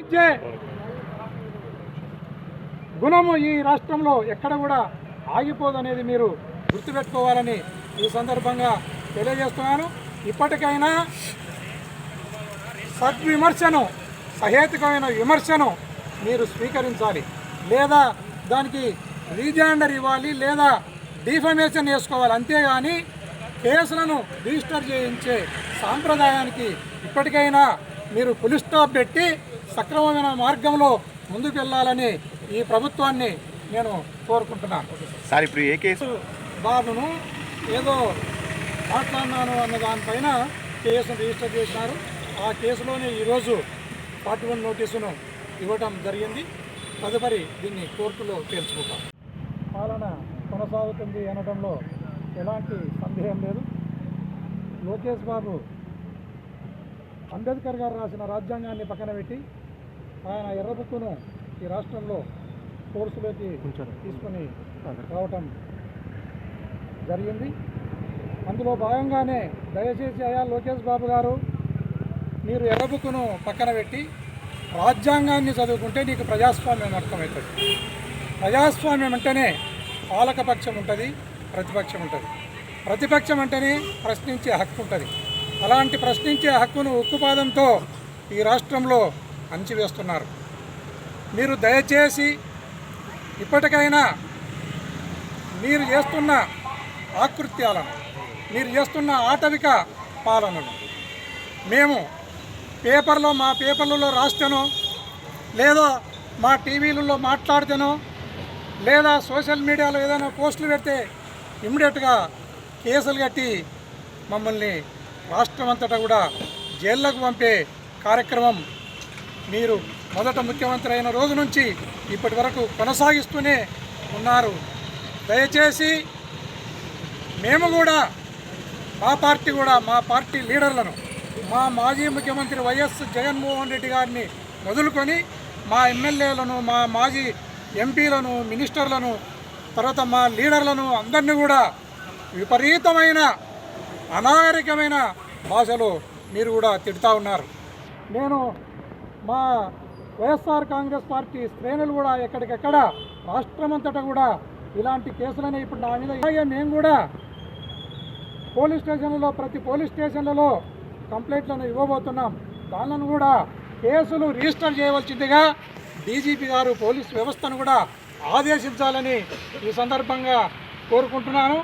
ఇచ్చే గుణము ఈ రాష్ట్రంలో ఎక్కడ కూడా ఆగిపోదనేది మీరు గుర్తుపెట్టుకోవాలని ఈ సందర్భంగా తెలియజేస్తున్నాను. ఇప్పటికైనా సద్విమర్శను సహేతుకమైన విమర్శను మీరు స్వీకరించాలి. లేదా దానికి రీజాండర్ ఇవ్వాలి లేదా డిఫమేషన్ చేసుకోవాలి అంతేగాని కేసులను రిజిస్టర్ చేయించే సాంప్రదాయానికి ఇప్పటికైనా మీరు పులి స్టాప్ పెట్టి సక్రమమైన మార్గంలో ముందుకు వెళ్ళాలని ఈ ప్రభుత్వాన్ని నేను కోరుకుంటున్నాను. సార్ ఇప్పుడు ఏ కేసు? బాబును ఏదో మాట్లాడినాను అన్న దానిపైన కేసును రిజిస్టర్ చేసినారు ఆ కేసులోనే ఈరోజు ఫార్టీ వన్ నోటీసును ఇవ్వడం జరిగింది. తదుపరి దీన్ని కోర్టులో తేల్చుకుంటాం. పాలన కొనసాగుతుంది అనడంలో ఎలాంటి సందేహం లేదు. లోకేష్ బాబు అంబేద్కర్ గారు రాసిన రాజ్యాంగాన్ని పక్కన పెట్టి ఆయన ఎర్రబుక్కును ఈ రాష్ట్రంలో కోర్సులోకి తీసుకొని రావటం జరిగింది. అందులో భాగంగానే దయచేసి అయా లోకేష్ బాబు గారు మీరు ఎర్రబుక్కును పక్కన పెట్టి రాజ్యాంగాన్ని చదువుకుంటే నీకు ప్రజాస్వామ్యం అర్థమవుతుంది. ప్రజాస్వామ్యం అంటేనే పాలకపక్షం ఉంటుంది ప్రతిపక్షం ఉంటుంది. ప్రతిపక్షం అంటేనే ప్రశ్నించే హక్కు ఉంటుంది. అలాంటి ప్రశ్నించే హక్కును ఉక్కుపాదంతో ఈ రాష్ట్రంలో అణచివేస్తున్నారు. మీరు దయచేసి ఇప్పటికైనా మీరు చేస్తున్న ఆకృత్యాలను మీరు చేస్తున్న ఆటవిక పాలనను మేము పేపర్లో మా పేపర్లలో రాస్తేనో లేదా మా టీవీలలో మాట్లాడితేనో లేదా సోషల్ మీడియాలో ఏదైనా పోస్టులు పెడితే ఇమ్మీడియట్గా కేసులు కట్టి మమ్మల్ని రాష్ట్రం అంతటా కూడా జైళ్ళకు పంపే కార్యక్రమం మీరు మొదట ముఖ్యమంత్రి అయిన రోజు నుంచి ఇప్పటి వరకు కొనసాగిస్తూనే ఉన్నారు. దయచేసి మేము కూడా మా పార్టీ కూడా మా పార్టీ లీడర్లను మా మాజీ ముఖ్యమంత్రి వైఎస్ జగన్మోహన్ రెడ్డి గారిని వదులుకొని మా ఎమ్మెల్యేలను మా మాజీ ఎంపీలను మినిస్టర్లను తర్వాత మా లీడర్లను అందరినీ కూడా విపరీతమైన అనాగరికమైన భాషలో మీరు కూడా తిడుతూ ఉన్నారు. నేను మా వైఎస్ఆర్ కాంగ్రెస్ పార్టీ శ్రేణులు కూడా ఎక్కడికెక్కడ రాష్ట్రమంతటా కూడా ఇలాంటి కేసులనే ఇప్పుడు నా మీద అలాగే మేము కూడా పోలీస్ స్టేషన్లలో ప్రతి పోలీస్ స్టేషన్లలో కంప్లైంట్లను ఇవ్వబోతున్నాం. దానిలను కూడా కేసులు రిజిస్టర్ చేయవలసిందిగా డీజీపీ గారు పోలీస్ వ్యవస్థను కూడా ఆదేశించాలని ఈ సందర్భంగా కోరుకుంటున్నాను.